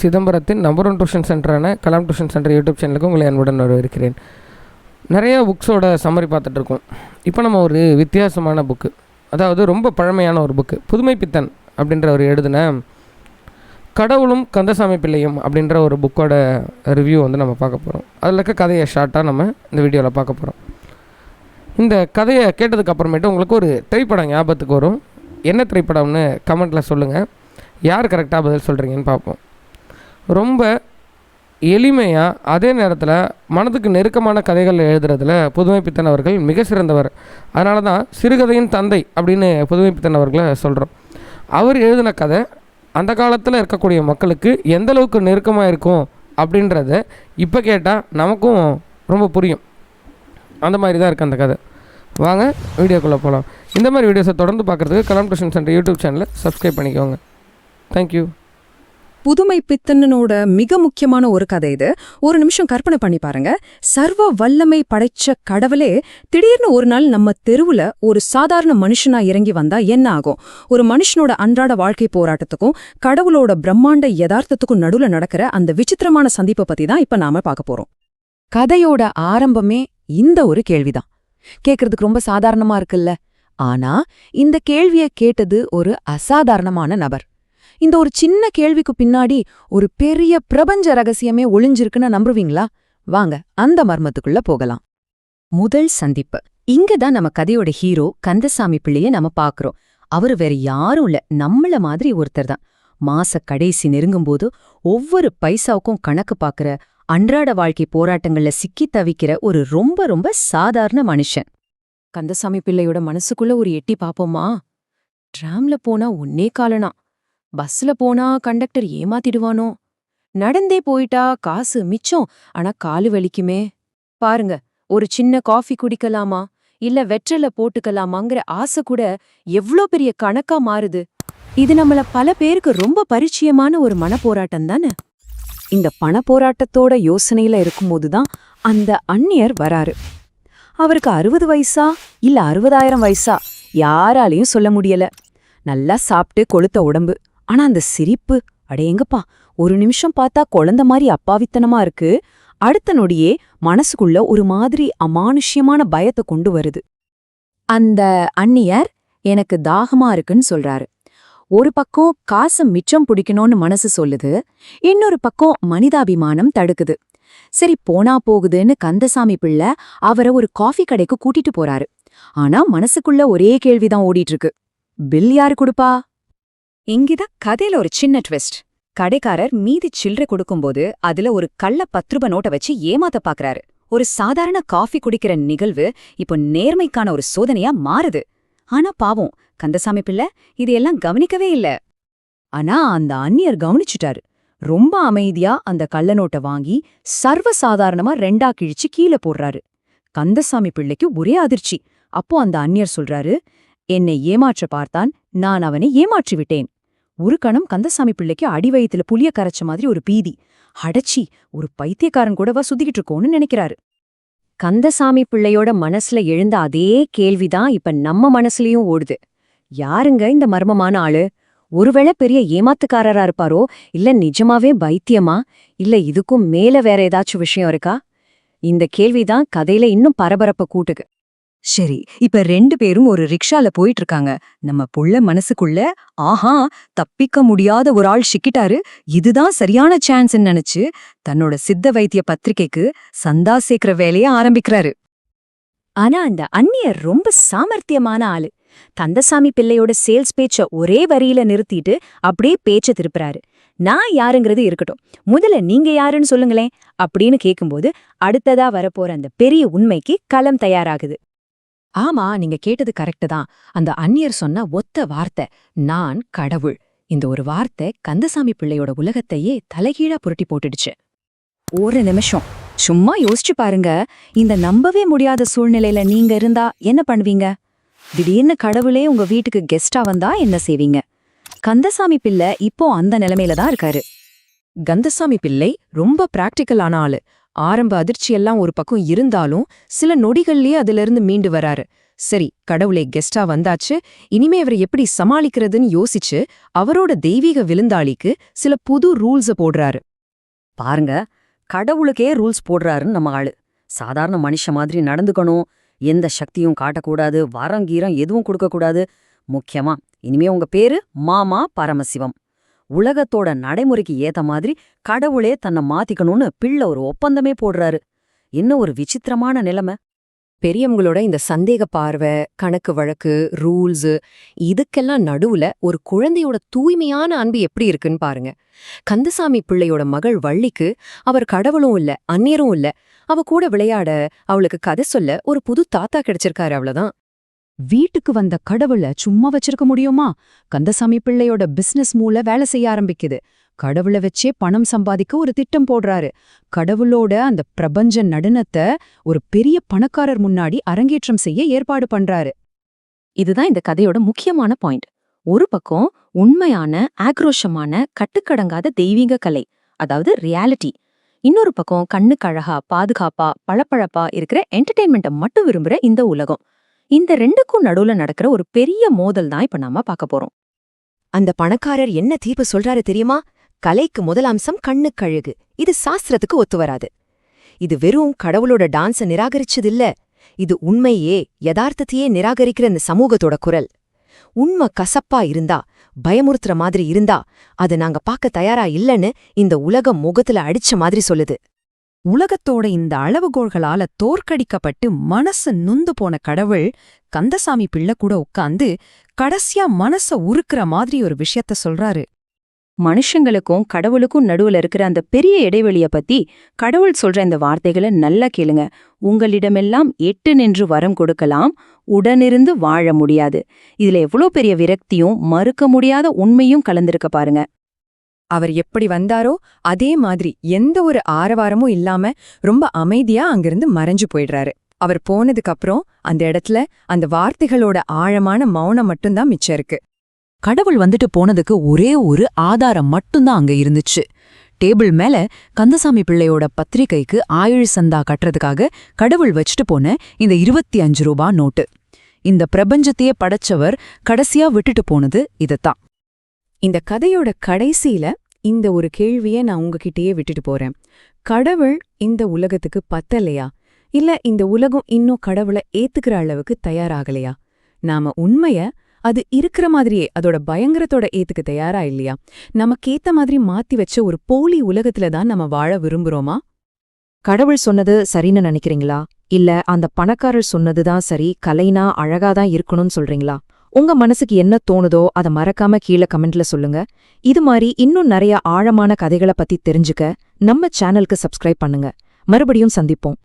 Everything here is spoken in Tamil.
சிதம்பரத்தின் நம்பர் ஒன் டியூஷன் சென்டரான கலாம் டியூஷன் சென்டர் யூடியூப் சேனலுக்கு உங்களை அன்புடன் வரவேற்கிறேன். நிறைய புக்ஸோட சம்மரி பார்த்துட்ருக்கோம் இப்போ நம்ம ஒரு வித்தியாசமான புக்கு அதாவது ரொம்ப பழமையான ஒரு புக்கு புதுமை பித்தன் அப்படின்ற ஒரு எழுதின கடவுளும் கந்தசாமி பிள்ளையும் அப்படின்ற ஒரு புக்கோட ரிவ்யூ வந்து நம்ம பார்க்க போகிறோம் அதில் இருக்க கதையை ஷார்ட்டாக நம்ம இந்த வீடியோவில் பார்க்க போகிறோம் இந்த கதையை கேட்டதுக்கு அப்புறமேட்டு உங்களுக்கு ஒரு திரைப்படம் ஞாபகத்துக்கு வரும். என்ன திரைப்படம்னு கமெண்ட்டில் சொல்லுங்கள் யார் கரெக்டாக பதில் சொல்கிறீங்கன்னு பார்ப்போம். ரொம்ப எளிமையாக அதே நேரத்தில் மனதுக்கு நெருக்கமான கதைகள் எழுதுறதுல புதுமை பித்தன் அவர்கள் மிக சிறந்தவர். அதனால தான் சிறுகதையின் தந்தை அப்படின்னு புதுமை பித்தன் அவர்களை சொல்கிறோம் அவர் எழுதின கதை அந்த காலத்தில் இருக்கக்கூடிய மக்களுக்கு எந்த அளவுக்கு நெருக்கமாக இருக்கும் அப்படின்றத இப்போ கேட்டால் நமக்கும் ரொம்ப புரியும். அந்த மாதிரி தான் இருக்குது அந்த கதை. வாங்க வீடியோக்குள்ளே போகலாம் இந்த மாதிரி வீடியோஸை தொடர்ந்து பார்க்குறதுக்கு கலாம் கிருஷ்ணன் சென்டர் யூடியூப் சேனலை சப்ஸ்கிரைப் பண்ணிக்கோங்க. தேங்க்யூ புதுமை பித்தனனோட மிக முக்கியமான ஒரு கதை இது. ஒரு நிமிஷம் கற்பனை பண்ணி பாருங்க. சர்வ வல்லமை படைச்ச கடவுளே திடீர்னு ஒரு நாள் நம்ம தெருவுல ஒரு சாதாரண மனுஷனா இறங்கி வந்தா என்ன ஆகும்? ஒரு மனுஷனோட அன்றாட வாழ்க்கை போராட்டத்துக்கும் கடவுளோட பிரம்மாண்ட யதார்த்தத்துக்கும் நடுவுல நடக்கிற அந்த விசித்திரமான சந்திப்பை பத்தி தான் இப்ப நாம பார்க்க போறோம். கதையோட ஆரம்பமே இந்த ஒரு கேள்விதான். கேக்குறதுக்கு ரொம்ப சாதாரணமா இருக்குல்ல. ஆனா இந்த கேள்விய கேட்டது ஒரு அசாதாரணமான நபர். இந்த ஒரு சின்ன கேள்விக்கு பின்னாடி ஒரு பெரிய பிரபஞ்ச ரகசியமே ஒளிஞ்சிருக்குன்னு நம்புவீங்களா? வாங்க அந்த மர்மத்துக்குள்ள போகலாம். முதல் சந்திப்பு. இங்கதான் நம்ம கதையோட ஹீரோ கந்தசாமி பிள்ளைய நம்ம பாக்குறோம். அவரு வேற யாரும் இல்ல நம்மள மாதிரி ஒருத்தர் தான். மாச கடைசி நெருங்கும்போது ஒவ்வொரு பைசாவுக்கும் கணக்கு பாக்குற அன்றாட வாழ்க்கை போராட்டங்கள்ல சிக்கி தவிக்கிற ஒரு ரொம்ப ரொம்ப சாதாரண மனுஷன். கந்தசாமி பிள்ளையோட மனசுக்குள்ள ஒரு எட்டி பாப்போமா? ட்ராம்ல போனா ஒன்னே காலனா. பஸ்ல போனா கண்டக்டர் ஏமாத்திடுவானோ? நடந்தே போயிட்டா காசு மிச்சம் ஆனா காலு வலிக்குமே. பாருங்க ஒரு சின்ன காஃபி குடிக்கலாமா? இல்ல வெற்றல போட்டுக்கலாமாங்கிற ஆசை கூட எவ்ளோ பெரிய கணக்கா மாறுது. இது நம்மள பல பேருக்கு ரொம்ப பரிச்சயமான ஒரு மனப்போராட்டம் தானே? இந்த பண போராட்டத்தோட யோசனையில இருக்கும்போது தான் அந்த அந்நியர் வராரு. அவருக்கு அறுபது வயசா? இல்ல அறுபதாயிரம் வயசா? யாராலையும் சொல்ல முடியல. நல்லா சாப்பிட்டு கொளுத்த உடம்பு. ஆனா அந்த சிரிப்பு அடேங்கப்பா ஒரு நிமிஷம் பார்த்தா குழந்த மாதிரி அப்பாவித்தனமா இருக்கு. அடுத்த நொடியே மனசுக்குள்ள ஒரு மாதிரி அமானுஷ்யமான பயத்தை கொண்டு வருது. அந்த அந்நியர் எனக்கு தாகமா இருக்குன்னு சொல்றாரு. ஒரு பக்கம் காசு மிச்சம் பிடிக்கணும்னு மனசு சொல்லுது இன்னொரு பக்கம் மனிதாபிமானம் தடுக்குது. சரி போனா போகுதுன்னு கந்தசாமி பிள்ளை அவரை ஒரு காஃபி கடைக்கு கூட்டிட்டு போறாரு. ஆனா மனசுக்குள்ள ஒரே கேள்விதான் ஓடிட்டு இருக்கு. பில் யாரு கொடுப்பா? இங்கிதான் கதையில ஒரு சின்ன ட்விஸ்ட் கடைக்காரர் மீதி சில்லறை கொடுக்கும்போது அதுல ஒரு கள்ள பத்து ரூபா நோட்டை வச்சு ஏமாத்த பாக்குறாரு. ஒரு சாதாரண காஃபி குடிக்கிற நிகழ்வு இப்போ நேர்மைக்கான ஒரு சோதனையா மாறுது. ஆனா பாவம் கந்தசாமி பிள்ளை இதையெல்லாம் கவனிக்கவே இல்ல. ஆனா அந்த அந்நியர் கவனிச்சுட்டாரு. ரொம்ப அமைதியா அந்த கள்ள நோட்டை வாங்கி சர்வசாதாரணமா ரெண்டா கிழிச்சு கீழே போடுறாரு. கந்தசாமி பிள்ளைக்கு ஒரே அதிர்ச்சி. அப்போ அந்த அந்நியர் சொல்றாரு என்னை ஏமாற்ற பார்த்தான் நான் அவனை ஏமாற்றி விட்டேன் ஒரு கணம் கந்தசாமி பிள்ளைக்கு அடி வயித்துல புளிய கரைச்ச மாதிரி ஒரு பீதி. அடச்சி ஒரு பைத்தியக்காரன் கூடவா சுத்திக்கிட்டு இருக்கோன்னு நினைக்கிறாரு. கந்தசாமி பிள்ளையோட மனசுல எழுந்த அதே கேள்விதான் இப்ப நம்ம மனசுலயும் ஓடுது. யாருங்க இந்த மர்மமான ஆளு? ஒருவேளை பெரிய ஏமாத்துக்காரரா இருப்பாரோ? இல்ல நிஜமாவே பைத்தியமா? இல்ல இதுக்கும் மேல வேற ஏதாச்சும் விஷயம் இருக்கா? இந்த கேள்விதான் கதையில இன்னும் பரபரப்ப கூட்டுக்கு சரி இப்ப ரெண்டு பேரும் ஒரு ரிக்ஷால போயிட்டு இருக்காங்க நம்ம புள்ள மனசுக்குள்ள ஆஹா தப்பிக்க முடியாத ஒரு ஆள் சிக்கிட்டாரு. இதுதான் சரியான சான்ஸ் நினைச்சு தன்னோட சித்த வைத்திய பத்திரிகைக்கு சந்தா சேர்க்கிற வேலைய ஆரம்பிக்கிறாரு. ஆனா அந்த அந்நியர் ரொம்ப சாமர்த்தியமான ஆளு. தந்தசாமி பிள்ளையோட சேல்ஸ் பேச்ச ஒரே வரியில நிறுத்திட்டு அப்படியே பேச்ச திருப்புறாரு. நான் யாருங்கிறது இருக்கட்டும். முதல்ல நீங்க யாருன்னு சொல்லுங்களேன் அப்படின்னு கேக்கும்போது அடுத்ததா வரப்போற அந்த பெரிய உண்மைக்கு களம் தயாராகுது. ஆமா நீங்க கேட்டது கரெக்ட் தான். அந்த அந்நியர் சொன்ன ஒத்த வார்த்தை நான் கடவுள். இந்த ஒரு வார்த்தை கந்தசாமி பிள்ளையோட உலகத்தையே தலைகீழா புரட்டி போட்டுடுச்சு. ஒரு நிமிஷம். சும்மா யோசிச்சு பாருங்க. இந்த நம்பவே முடியாத சூழ்நிலையில நீங்க இருந்தா என்ன பண்ணுவீங்க? திடீர்னு கடவுளே உங்க வீட்டுக்கு கெஸ்டா வந்தா என்ன செய்வீங்க? கந்தசாமி பிள்ளை இப்போ அந்த நிலைமையில தான் இருக்காரு. கந்தசாமி பிள்ளை ரொம்ப பிராக்டிக்கலான ஆளு. ஆரம்ப அதிர்ச்சியெல்லாம் ஒரு பக்கம் இருந்தாலும் சில நொடிகள்லயே அதிலிருந்து மீண்டு வராரு. சரி கடவுளே கெஸ்டா வந்தாச்சு. இனிமே அவரை எப்படி சமாளிக்கிறதுன்னு யோசிச்சு அவரோட தெய்வீக விருந்தாளிக்கு சில புது ரூல்ஸ போடுறாரு. பாருங்க கடவுளுக்கே ரூல்ஸ் போடுறாருன்னு நம்ம ஆளு. சாதாரண மனுஷ மாதிரி நடந்துக்கணும். எந்த சக்தியும் காட்டக்கூடாது. வரம் கீரம் எதுவும் கொடுக்கக்கூடாது. முக்கியமா இனிமே உங்க பேரு மாமா பரமசிவம். உலகத்தோட நடைமுறைக்கு ஏத்த மாதிரி கடவுளே தன்னை மாத்திக்கணும்னு பிள்ளை ஒரு ஒப்பந்தமே போடுறாரு. என்ன ஒரு விசித்திரமான நிலைமை. பெரியவங்களோட இந்த சந்தேக பார்வை கணக்கு வழக்கு ரூல்ஸ் இதுக்கெல்லாம் நடுவுல ஒரு குழந்தையோட தூய்மையான அன்பு எப்படி இருக்குன்னு பாருங்க. கந்தசாமி பிள்ளையோட மகள் வள்ளிக்கு அவர் கடவுளும் இல்ல அந்நியரும் இல்ல. அவ கூட விளையாட அவளுக்கு கதை சொல்ல ஒரு புது தாத்தா கிடைச்சிருக்காரு அவ்வளவுதான். வீட்டுக்கு வந்த கடவுள சும்மா வச்சிருக்க முடியுமா? கந்தசாமி பிள்ளையோட பிசினஸ் மூல வேலை செய்ய ஆரம்பிக்குது. கடவுளை வச்சே பணம் சம்பாதிக்க ஒரு திட்டம் போடுறாரு. கடவுளோட அந்த பிரபஞ்ச நடனத்தை ஒரு பெரிய பணக்காரர் முன்னாடி அரங்கேற்றம் செய்ய ஏற்பாடு பண்றாரு. இதுதான் இந்த கதையோட முக்கியமான பாயிண்ட் ஒரு பக்கம் உண்மையான ஆக்ரோஷமான கட்டுக்கடங்காத தெய்வீக கலை அதாவது ரியாலிட்டி இன்னொரு பக்கம் கண்ணுக்கு அழகா பாதுகாப்பா பளபளப்பா இருக்கிற என்டர்டெயின்மெண்ட்டை மட்டும் விரும்புற இந்த உலகம். இந்த ரெண்டுக்கும் நடுவுல நடக்கிற ஒரு பெரிய மோதல் தான் இப்ப நாம பார்க்க போறோம். அந்த பணக்காரர் என்ன தீர்ப்பு சொல்றாரு தெரியுமா? கலைக்கு முதல் அம்சம் கண்ணுக்கழகு இது சாஸ்திரத்துக்கு ஒத்து வராது. இது வெறும் கடவுளோட டான்ஸ நிராகரிச்சதில்ல. இது உண்மையே யதார்த்தத்தையே நிராகரிக்கிற இந்த சமூகத்தோட குரல். உண்மை கசப்பா இருந்தா பயமுறுத்துற மாதிரி இருந்தா அது நாங்க பார்க்க தயாரா இல்லன்னு இந்த உலகம் முகத்துல அடிச்ச மாதிரி சொல்லுது. உலகத்தோட இந்த அளவுகோள்களால தோற்கடிக்கப்பட்டு மனசு நுந்து போன கடவுள் கந்தசாமி பிள்ளை கூட உட்காந்து கடைசியா மனச உருக்குற மாதிரி ஒரு விஷயத்த சொல்றாரு. மனுஷங்களுக்கும் கடவுளுக்கும் நடுவுல இருக்கிற அந்த பெரிய இடைவெளிய பத்தி கடவுள் சொல்ற இந்த வார்த்தைகளை நல்லா கேளுங்க. உங்களிடமெல்லாம் எட்டு நின்று வரம் கொடுக்கலாம் உடனிருந்து வாழ முடியாது. இதுல எவ்வளோ பெரிய விரக்தியும் மறுக்க முடியாத உண்மையும் கலந்திருக்க பாருங்க. அவர் எப்படி வந்தாரோ அதே மாதிரி எந்த ஒரு ஆரவாரமும் இல்லாம ரொம்ப அமைதியா அங்கிருந்து மறைஞ்சு போயிடுறாரு. அவர் போனதுக்கு அப்புறம் அந்த இடத்துல அந்த வார்த்தைகளோட ஆழமான மௌனம் மட்டும்தான் மிச்சம் இருக்கு. கடவுள் வந்துட்டு போனதுக்கு ஒரே ஒரு ஆதாரம் மட்டும்தான் அங்க இருந்துச்சு. டேபிள் மேல கந்தசாமி பிள்ளையோட பத்திரிகைக்கு ஆயுள் சந்தா கட்டுறதுக்காக கடவுள் வச்சுட்டு போன இந்த இருபத்தி அஞ்சு ரூபா நோட்டு. இந்த பிரபஞ்சத்தையே படைச்சவர் கடைசியா விட்டுட்டு போனது இதத்தான் இந்த கதையோட கடைசியில இந்த ஒரு கேள்விய நான் உங்ககிட்டயே விட்டுட்டு போறேன். கடவுள் இந்த உலகத்துக்கு பத்தலையா? இல்ல இந்த உலகம் இன்னும் கடவுளை ஏத்துக்கிற அளவுக்கு தயாராகலையா? நாம உண்மைய அது இருக்கிற மாதிரியே அதோட பயங்கரத்தோட ஏத்துக்கு தயாரா இல்லையா? நமக்கேத்த மாதிரி மாத்தி வச்ச ஒரு போலி உலகத்துல தான் நம்ம வாழ விரும்புறோமா? கடவுள் சொன்னது சரின்னு நினைக்கிறீங்களா? இல்ல அந்த பணக்காரர் சொன்னதுதான் சரி கலைனா அழகாதான் இருக்கணும்னு சொல்றீங்களா? உங்க மனசுக்கு என்ன தோணுதோ அத மறக்காம கீழே கமெண்ட்ல சொல்லுங்க. இது மாதிரி இன்னும் நிறைய ஆழமான கதைகளை பத்தி தெரிஞ்சுக்க நம்ம சேனலுக்கு சப்ஸ்கிரைப் பண்ணுங்க. மறுபடியும் சந்திப்போம்.